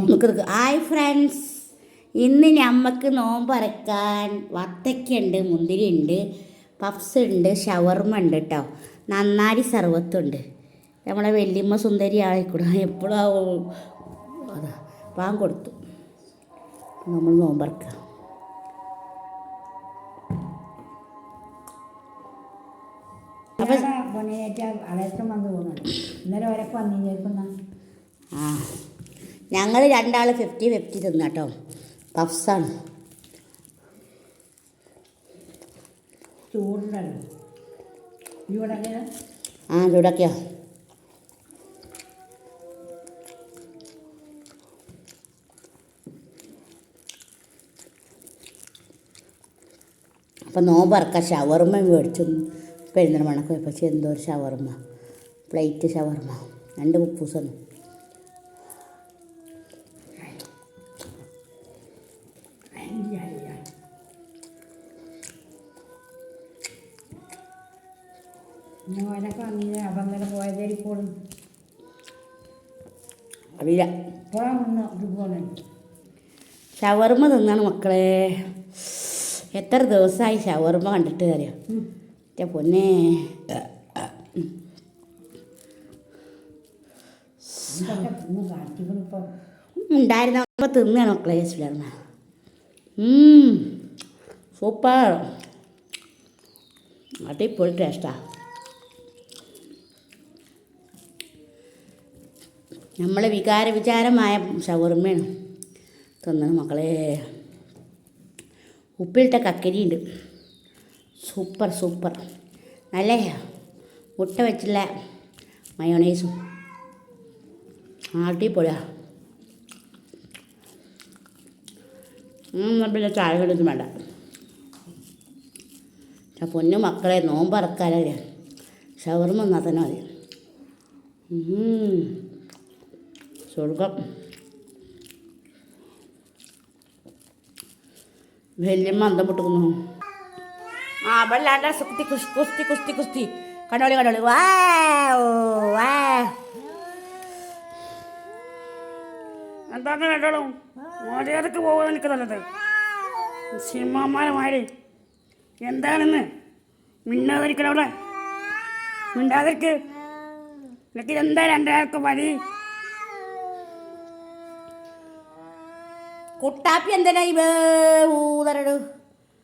നമുക്ക്. Hi friends. ഇന്ന് നമുക്ക് നോമ്പറക്കാൻ വത്തയ്ക്കുണ്ട് മുന്തിരി ഉണ്ട് പഫ്സ് ഉണ്ട് ഷവർമ ഉണ്ട് കേട്ടോ നന്നാരി സർവത്തുണ്ട്. നമ്മളെ വല്യമ്മ സുന്ദരി ആയിക്കൂടെ. എപ്പോഴും അതാ പാൻ കൊടുത്തു. നമ്മൾ നോമ്പറക്കാം അപ്പം പൊന്നിയേറ്റ അളയത്തം വന്ന് പോകുന്നുണ്ട് ഇന്നലെ വരക്ക് വന്നിരിക്കുന്ന ആ. ഞങ്ങൾ രണ്ടാൾ ഫിഫ്റ്റി ഫിഫ്റ്റി തിന്ന കേട്ടോ. പഫ്സാണ് ആ ചൂടാക്കിയോ അപ്പം നോമ്പറക്ക ഷവർമ്മ മേടിച്ചു. പെരുന്നാൾ മണക്കോ പക്ഷേ എന്തോ ഒരു ഷവർമ്മ പ്ലേറ്റ് ഷവർമ്മ രണ്ട് ഉപ്പൂസൊന്നു വന്നില്ല? അപ്പം അറിയില്ല. ഇപ്പോഴാണ് പോകുന്നത് ഷവർമ്മ തിന്നാണ് മക്കളെ. എത്ര ദിവസമായി ഷവർമ്മ കണ്ടിട്ട് അറിയാം? എന്റെ പൊന്നെ. ഉണ്ടായിരുന്ന തിന്നാണ് മക്കളെ ഷവർമ്മ സൂപ്പർ അടിപൊളി ടേസ്റ്റാ നമ്മളെ വികാര വിചാരമായ ഷവർമ്മയാണ് തന്നത് മക്കളെ. ഉപ്പിലിട്ട കക്കരിയുണ്ട്. Super super. നല്ല മുട്ട വെച്ചുള്ള മയോണൈസും. ആട്ടി പോയാ പിന്നെ ചായ കണ്ടൊന്നും വേണ്ട. പൊന്നു മക്കളെ നോമ്പറക്കാലേ ഷവർമ്മ എന്നാൽ തന്നെ മതി. സ്വർഗം. വല്യമ്മ അന്തം പൊട്ടുക്കുന്നു. ആ വെള്ളാണ്ട കുസ്തി കുസ്തി കുസ്തി കുസ്തി. കണ്ടോളി കണ്ടോളി വാ വാ. എന്താണ് കണ്ടോളൂ മര്യാദയ്ക്ക് പോകാൻ എനിക്ക് നല്ലത്. സിനിമാമാരമാര് എന്താണെന്ന്? മിണ്ടാതിരിക്കണം അവിടെ. മിണ്ടാതിരിക്ക്. എനിക്ക് എന്താ രണ്ടാൾക്ക് വഴി കുട്ടാപ്പി എന്തിനാ ഈ ഊതരട്?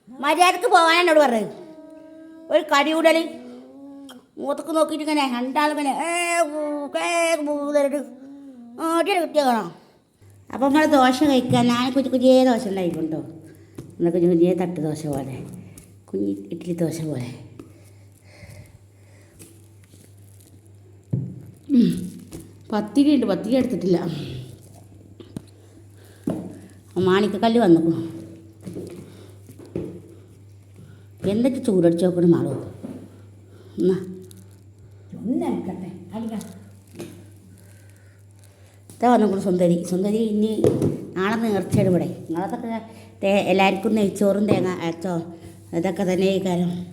മര്യാദയ്ക്ക് പോകാൻ എന്നോട് പറഞ്ഞത്. ഒരു കടിയൂടൽ മൂത്തക്ക് നോക്കിയിട്ട് ഇങ്ങനെ രണ്ടാളിങ്ങനെ ഏ ഊതരട്. ആട്ടിയുടെ കുട്ടിയെ കാണാം. അപ്പം നമ്മൾ ദോശ കഴിക്കാൻ ഞാൻ കുഞ്ഞു കുഞ്ഞേ ദോശ ഉണ്ടായിക്കൊണ്ടോ എന്നാൽ കുഞ്ഞു കുഞ്ഞേ തട്ട് ദോശ പോലെ. കുഞ്ഞി ഇഡ്ഡലി ദോശ പോലെ. പത്തിരി ഉണ്ട് പത്തിരി എടുത്തിട്ടില്ല. മാണിക്കക്കല്ല് വന്നു. എന്തൊക്കെ ചൂടടിച്ച് നോക്കണം മാളോ. എന്നാ? വന്നോക്കണം ഇതാ വന്നു സുന്ദരി. സുന്ദരി ഇനി നാളെ നേർച്ചയാണ് ഇവിടെ. നിങ്ങളതൊക്കെ തേ എല്ലാവർക്കും നെയ്ച്ചോറും തേങ്ങ അച്ചോ ഇതൊക്കെ തന്നെ ഈ കാര്യം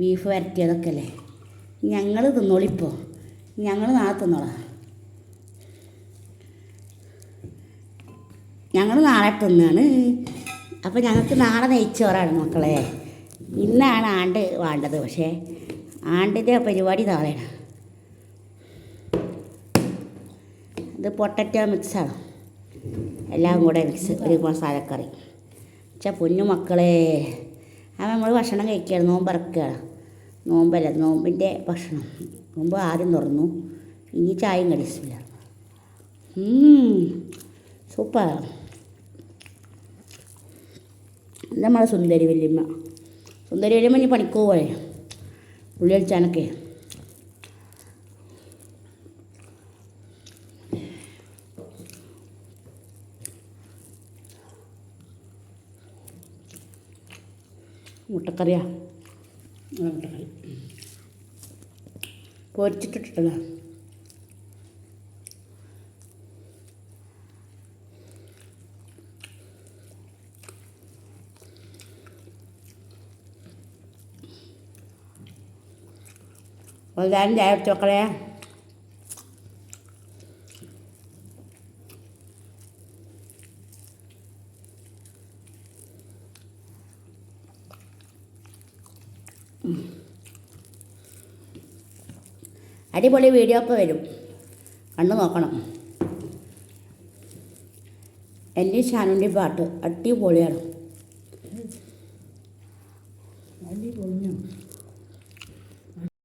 ബീഫ് വരട്ടിയതൊക്കെ അല്ലേ? ഞങ്ങൾ തിന്നോളിപ്പോൾ ഞങ്ങൾ നാളെ തിന്നോളാം. ഞങ്ങൾ നാളെ തിന്നാണ്. അപ്പോൾ ഞങ്ങൾക്ക് നാളെ നെയ്ച്ചോറാണ് മക്കളെ. ഇന്നാണ് ആണ്ട് വേണ്ടത്. പക്ഷേ ആണ്ടിന്റെ പരിപാടി നാളെയാണ്. ഇത് പൊട്ടറ്റോ മിക്സാണ് എല്ലാം കൂടെ മിക്സ് ഒരു മസാലക്കറി പക്ഷേ പൊന്നു മക്കളെ. ആ നമ്മൾ ഭക്ഷണം കഴിക്കുകയാണ് നോമ്പറക്കുകയാണ് നോമ്പല്ല നോമ്പിന്റെ ഭക്ഷണം. നോമ്പ് ആദ്യം തുറന്നു. ഇനി ചായയും കടിച്ചില്ല സൂപ്പർ ഇത് നമ്മളെ സുന്ദരി വല്യമ്മ. സുന്ദരി വല്യമ്മ ഇനി പണിക്കോ പോലെ ഉള്ളി അടിച്ചാനൊക്കെ മുട്ടക്കറിയാ? മുട്ടക്കറി. മുട്ടക്കറി ഒരു നേരം ചായ അടിപൊളി വീഡിയോ ഒക്കെ വരും. കണ്ടു നോക്കണം. എന്റെ ഷാനുന്റെ പാട്ട് അടിപൊളിയാണ്.